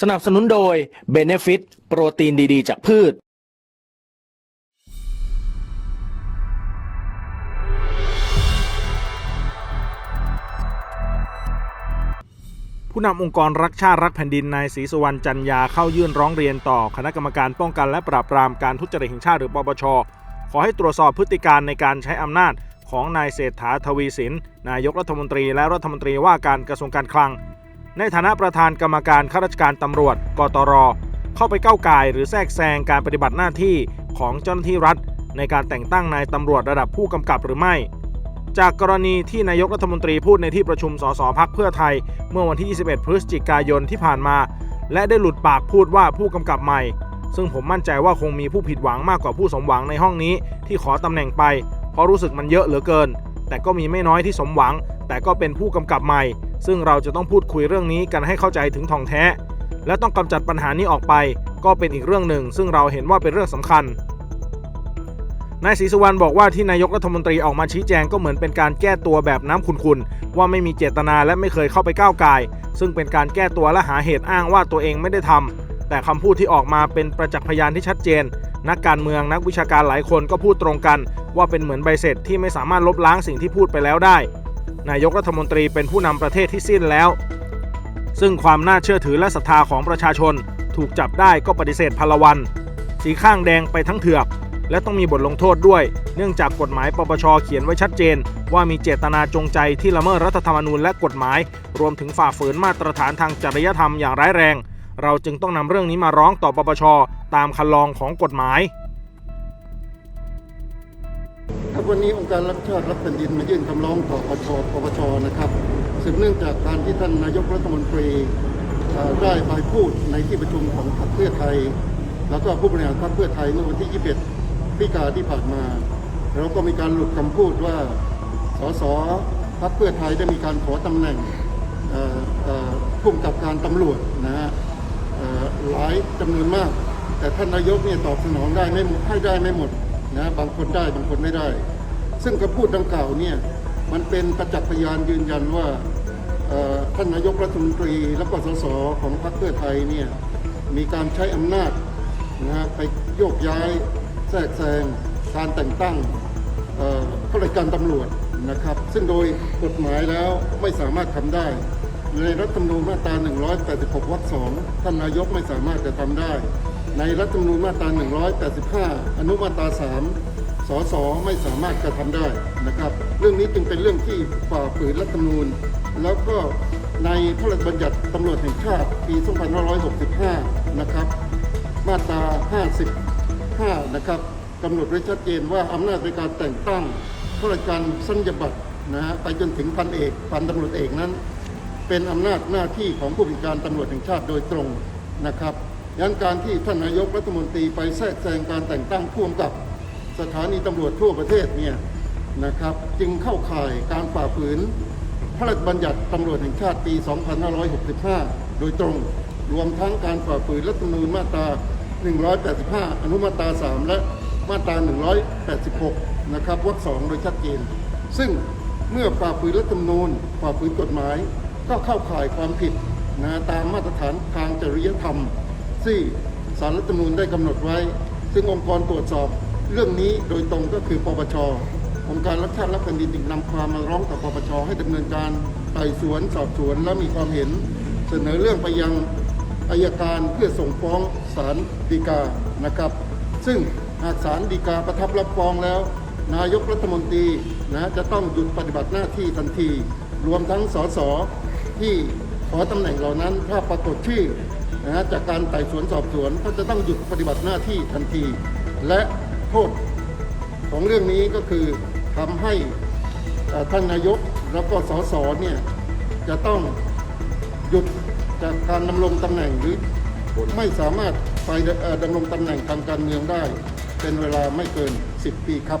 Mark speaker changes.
Speaker 1: สนับสนุนโดย Benefit โปรตีนดีๆ จากพืช
Speaker 2: ผู้นำองค์กรรักชาติรักแผ่นดินนายศรีสุวรรณจันยาเข้ายื่นร้องเรียนต่อคณะกรรมการป้องกันและปราบปรามการทุจริตแห่งชาติหรือปปช ขอให้ตรวจสอบพฤติการในการใช้อำนาจของนายเศรษฐาทวีสิน นายกรัฐมนตรีและรัฐมนตรีว่าการกระทรวงการคลัง ในฐานะประธานกรรมการข้าราชการตำรวจ กตร เข้าไปก้าวไก่หรือแทรกแซงการปฏิบัติหน้าที่ของเจ้าหน้าที่รัฐ ในการแต่งตั้งนายตำรวจระดับผู้กำกับหรือไม่ จากกรณีที่นายกรัฐมนตรีพูดในที่ประชุมสสพักเพื่อไทย เมื่อวันที่ 21 พฤศจิกายนที่ผ่านมา และได้หลุดปากพูดว่าผู้กำกับใหม่ ซึ่งผมมั่นใจว่าคงมีผู้ผิดหวังมากกว่าผู้สมหวังในห้องนี้ที่ขอตำแหน่งไป เพราะรู้สึกมันเยอะเหลือเกิน แต่ก็มีไม่น้อยที่สมหวัง แต่ก็เป็นผู้กำกับใหม่ ซึ่งเราจะต้องพูดคุยเรื่องนี้กันให้เข้าใจถึงทองแท้ และต้องกำจัดปัญหานี้ออกไป ก็เป็นอีกเรื่องหนึ่ง ซึ่งเราเห็นว่าเป็นเรื่องสำคัญนายศรีสุวรรณบอกว่าที่นายกรัฐมนตรีออกมาชี้แจงก็เหมือนเป็นการแก้ตัวแบบน้ำขุนๆว่าไม่มีเจตนาและไม่เคยเข้าไปก้าวไก่ายซึ่งเป็นการแก้ตัวและหาเหตุอ้างว่าตัวเองไม่ได้ทำแต่คำพูดที่ออกมาเป็นประจักษ์พยานที่ชัดเจน นักการเมืองนักวิชาการหลายคนก็พูดตรงกันว่าเป็นเหมือนใบเสร็จที่ไม่สามารถลบล้างสิ่งที่พูดไปแล้วได้ นายกรัฐมนตรีเป็นผู้นำประเทศที่สิ้นแล้ว ซึ่งความน่าเชื่อถือและศรัทธาของประชาชน ถูกจับได้ก็ปฏิเสธพลวัน สีข้างแดงไปทั้งเถือก และต้องมีบทลงโทษด้วย เนื่องจากกฎหมายปปชเขียนไว้ชัดเจน ว่ามีเจตนาจงใจที่ละเมิดรัฐธรรมนูญและกฎหมาย รวมถึงฝ่าฝืนมาตรฐานทางจริยธรรมอย่างร้ายแรง เราจึงต้องนำเรื่องนี้มาร้องต่อปปชตามคันลองของกฎหมาย
Speaker 3: ครับวันนี้องค์การรักชาติรักแผ่นดินมายื่นคำร้องต่อปปชปปชนะครับสืบเนื่องจากการที่ท่านนายกรัฐมนตรีได้ไปพูดในที่ประชุมของพรรคเพื่อไทย แล้วก็ผู้บริหารพรรคเพื่อไทยเมื่อวันที่ 21พฤศจิกาที่ผ่านมาแล้วก็มีการหลุดคำพูดว่าสสพรรคเพื่อไทยได้มีการขอตำแหน่งผู้กำกับการตำรวจนะฮะ หลายจำนวนมาก แต่ท่านนายกเนี่ยตอบสนองได้ไม่หมดให้ได้ไม่หมดนะบางคนได้บางคนไม่ได้ ซึ่งคำพูดดังกล่าวเนี่ยมันเป็นประจักษ์พยานยืนยันว่าท่านนายกรัฐมนตรีและก็สสของพรรคเพื่อไทยเนี่ยมีการใช้อำนาจนะฮะไปโยกย้ายแทรกแซงการแต่งตั้งข้าราชการตำรวจนะครับ ซึ่งโดยกฎหมายแล้วไม่สามารถทำได้ ในรัฐธรรมนูญมาตรา 186 วรรคสองท่านนายกไม่สามารถจะทำได้ ในรัฐธรรมนูญมาตรา 185 อนุมาตรา 3 สส ไม่สามารถกระทำได้นะครับ เรื่องนี้จึงเป็นเรื่องที่ฝ่าฝืนรัฐธรรมนูญ แล้วก็ในพระราชบัญญัติตำรวจแห่งชาติปี 2565 นะครับ มาตรา 55 นะครับกำหนดไว้ชัดเจนว่าอำนาจในการแต่งตั้งข้าราชการสัญญบัตรนะฮะไปจนถึงพันเอกพันตำรวจเอกนั้น เป็นอำนาจหน้าที่ของผู้บัญชาการตำรวจแห่งชาติโดยตรงนะครับยันการที่ท่านนายกรัฐมนตรีไปแทรกแซงการแต่งตั้งผู้กำกับสถานีตำรวจทั่วประเทศเนี่ยนะครับจึงเข้าข่ายการฝ่าฝืน พระราชบัญญัติตำรวจแห่งชาติปี 2565 โดยตรง รวมทั้งการฝ่าฝืนรัฐธรรมนูญมาตรา 185 อนุมาตรา 3 และมาตรา 186 นะครับวรรคสองโดยชัดเจน ซึ่งเมื่อฝ่าฝืนรัฐธรรมนูญฝ่าฝืนกฎหมาย ก็เข้าข่ายความผิดนะตามมาตรฐานทางจริยธรรมที่สารรัฐธรรมนูญได้กำหนดไว้ ซึ่งองค์กรตรวจสอบเรื่องนี้โดยตรงก็คือปปชองค์การรักชาติและแผ่นดินจึงนำความมาร้องต่อปปชให้ดำเนินการไต่สวนสอบสวนและมีความเห็น เสนอเรื่องไปยังอายการเพื่อส่งฟ้องศาลฎีกานะครับ ซึ่งหากศาลฎีกาประทับรับฟ้องแล้ว นายกรัฐมนตรีนะจะต้องหยุดปฏิบัติหน้าที่ทันที รวมทั้งสส ที่ขอตำแหน่งเหล่านั้นถ้าปรากฏชื่อนะฮะจากการไต่สวนสอบสวนก็จะต้องหยุดปฏิบัติหน้าที่ทันที และโทษของเรื่องนี้ก็คือทำให้ท่านนายกแล้วก็สสเนี่ยจะต้องหยุดจากการดำรงตำแหน่งหรือไม่สามารถไปดำรงตำแหน่งทางการเมืองได้ เป็นเวลาไม่เกิน 10 ปีครับ